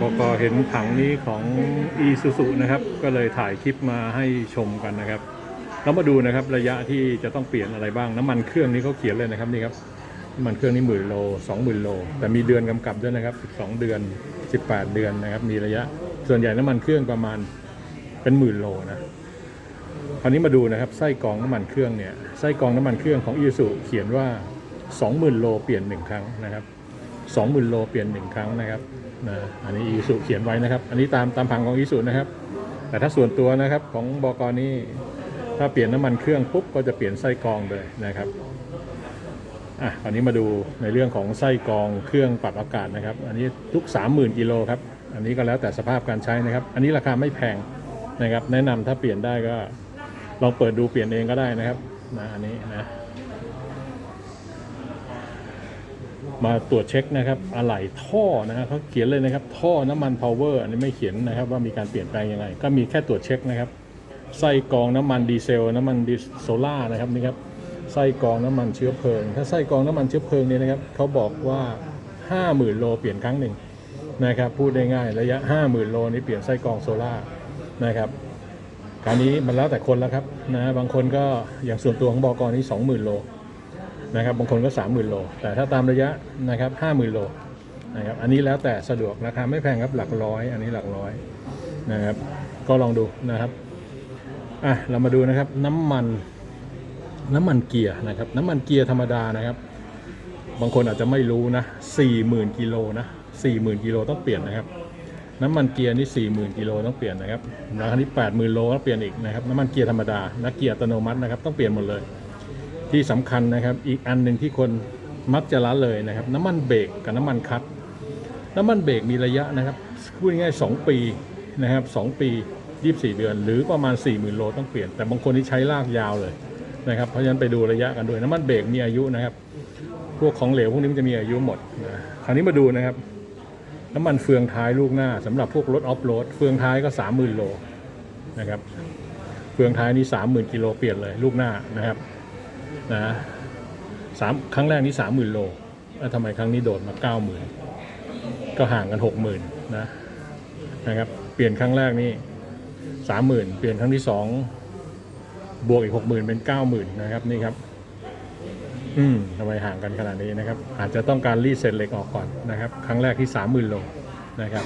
บอกเห็นถังนี้ของ e s u s u นะครับ ก็เลยถ่ายคลิปมาให้ชมกันนะครับแล้วมาดูนะครับระยะที่จะต้องเปลี่ยนอะไรบ้างน้ำมันเครื่องนี้เขาเขียนเลยนะครับนี่ครับน้ำมันเครื่องนี่หมื่นโลสองหมื่นโล แต่มีเดือนกำกับด้วยนะครับ12เดือน18เดือนนะครับ มีระยะส่วนใหญ่น้ำมันเครื่องประมาณเป็นหมื่นโลนะคราวนี้มาดูนะครับไส้กรองน้ำมันเครื่องเนี่ยไส้กรองน้ำมันเครื่องของ e s u เขียนว่า 20,000 โลเปลี่ยนหนึ่งครั้งนะครับ 20,000 โลเปลี่ยนหนึ่งครั้งนะครับนะอันนี้อีสุเขียนไว้นะครับ อันนี้ตามตามผังของอีสุนะครับ แต่ถ้าส่วนตัวนะครับของบกนี่ถ้าเปลี่ยนน้ำมันเครื่องปุ๊บก็จะเปลี่ยนไส้กรองเลยนะครับอะคราวนี้มาดูในเรื่องของไส้กรองเครื่องปรับอากาศนะครับ อันนี้ทุก 30,000 กิโลครับ อันนี้ก็แล้วแต่สภาพการใช้นะครับ อันนี้ราคาไม่แพงนะครับ แนะนำถ้าเปลี่ยนได้ก็ลองเปิดดูเปลี่ยนเองก็ได้นะครับนะอันนี้นะ มาตรวจเช็คนะครับอะไหล่ท่อนะฮะเขาเขียนเลยนะครับ ท่อน้ำมันพาวเวอร์อันนี้ไม่เขียนนะครับว่ามีการเปลี่ยนแปลงยังไง ก็มีแค่ตรวจเช็คนะครับไส้กรองน้ำมันดีเซล น้ำมันดีโซล่านะครับนี่ครับไส้กรองน้ำมันเชื้อเพลิง ถ้าไส้กรองน้ำมันเชื้อเพลิงนี่นะครับเขาบอกว่า 50,000 โลเปลี่ยนครั้งหนึ่งนะครับพูดได้ง่ายระยะ 50,000 โลนี้เปลี่ยนไส้กรองโซล่านะครับคราวนี้มันแล้วแต่คนแล้วครับนะบางคนก็อย่างส่วนตัวของบอกรนี้ 20,000 โล นะครับบางคนก็ 30,000 โล แต่ถ้าตามระยะนะครับ50,000 โลนะครับอันนี้แล้วแต่สะดวกราคาไม่แพงครับหลักร้อย อันนี้หลักร้อยนะครับก็ลองดูนะครับอะเรามาดูนะครับน้ำมันน้ำมันเกียร์นะครับน้ำมันเกียร์ธรรมดานะครับ บางคนอาจจะไม่รู้นะ40,000กิโลนะ40,000กิโลต้องเปลี่ยนนะครับน้ำมันเกียร์นี่40,000กิโลต้องเปลี่ยนนะครับราคานี้80,000โลต้องเปลี่ยนอีกนะครับน้ำมันเกียร์ธรรมดาและเกียร์อัตโนมัตินะครับต้องเปลี่ยนหมดเลย ที่สำคัญนะครับ อีกอันหนึ่งที่คนมักจะละเลยนะครับ น้ำมันเบรกกับน้ำมันคัด น้ำมันเบรกมีระยะนะครับพูดง่ายๆ2ปีนะครับ2ปี24เดือน หรือประมาณ40,000โลต้องเปลี่ยน แต่บางคนที่ใช้ลากยาวเลยนะครับเพราะฉะนั้นไปดูระยะกันด้วยน้ำมันเบรกมีอายุนะครับ พวกของเหลวพวกนี้มันจะมีอายุหมดนะคราวนี้มาดูนะครับ น้ำมันเฟืองท้ายลูกหน้าสำหรับพวกรถออฟโรดเฟืองท้ายก็30,000โลนะครับเฟืองท้ายนี่30,000กิโลเปลี่ยนเลยลูกหน้านะครับ นะสามครั้งแรกนี้สามหมื่นโลแล้วทำไมครั้งนี้โดดมาเก้าหมื่นก็ห่างกันหกหมื่นนะนะครับเปลี่ยนครั้งแรกนี่สามหมื่นเปลี่ยนครั้งที่สองบวกอีกหกหมื่นเป็นเก้าหมื่นนะครับนี่ครับ อืมทำไมห่างกันขนาดนี้นะครับ อาจจะต้องการรีดเศษเหล็กออกก่อนนะครับ ครั้งแรกที่สามหมื่นโลนะครับ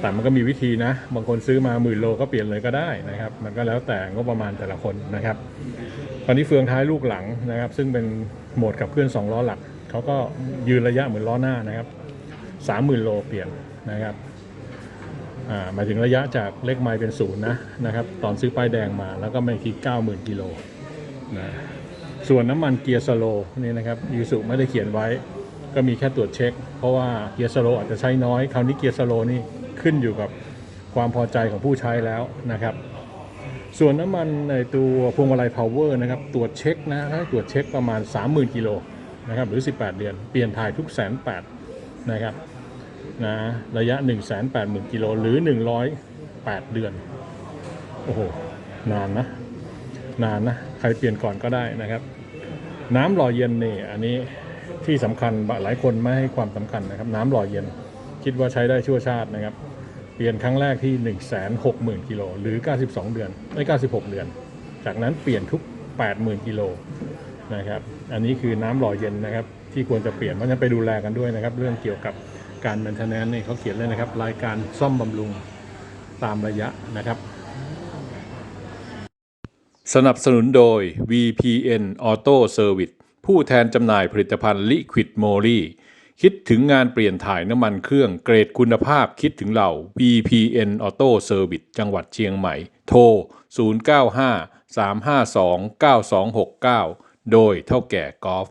แต่มันก็มีวิธีนะ บางคนซื้อมาหมื่นโลก็เปลี่ยนเลยก็ได้นะครับ มันก็แล้วแต่งบประมาณแต่ละคนนะครับ ตอนนี้เฟืองท้ายลูกหลังนะครับ ซึ่งเป็นโหมดกับเคลื่อน2ล้อหลักเขาก็ยืนระยะเหมือนล้อหน้านะครับ30,000โลเปลี่ยนนะครับหมายถึงระยะจากเลขไมล์เป็นศูนย์นะนะครับ ตอนซื้อป้ายแดงมาแล้วก็ไม่คิด90,000กิโลนะส่วนน้ำมันเกียร์สโลนี่นะครับยูสุไม่ได้เขียนไว้ ก็มีแค่ตรวจเช็ค เพราะว่าเกียร์สโลอาจจะใช้น้อย คราวนี้เกียร์สโลนี่ขึ้นอยู่กับความพอใจของผู้ใช้แล้วนะครับ ส่วนน้ำมันในตัวพวงมาลัย power นะครับตรวจเช็คนะถ้าตรวจเช็คประมาณ 30,000กิโลนะครับหรือ 18 เดือน เปลี่ยนถ่ายทุกแสนแปดนะครับนะระยะ 1 8 0 0 0 0กิโลหรือ 108 เดือน โอ้โห นานนะ นานนะ ใครเปลี่ยนก่อนก็ได้นะครับ น้ำหล่อเย็นนี่ อันนี้ ที่สำคัญหลายคนไม่ให้ความสำคัญนะครับ น้ำหล่อเย็นคิดว่าใช้ได้ชั่วชาตินะครับ เปลี่ยนครั้งแรกที่ 1 6 0 0 0 0กิโลหรือ 92 เดือนไม่96 เดือน จากนั้นเปลี่ยนทุก 80,000กิโลนะครับอันนี้คือน้ำหล่อเย็นนะครับ ที่ควรจะเปลี่ยนเพราะฉะนั้นไปดูแลกันด้วยนะครับ เรื่องเกี่ยวกับการ maintenance นี่เขาเขียนเลยนะครับ รายการซ่อมบำรุงตามระยะนะครับ สนับสนุนโดย VPN Auto Service ผู้แทนจำหน่ายผลิตภัณฑ์ลิควิดโมลีคิดถึงงานเปลี่ยนถ่ายน้ำมันเครื่องเกรดคุณภาพคิดถึงเรา VPN Auto Service จังหวัดเชียงใหม่ โทร 095 352 9269 โดยเท่าแก่กอล์ฟ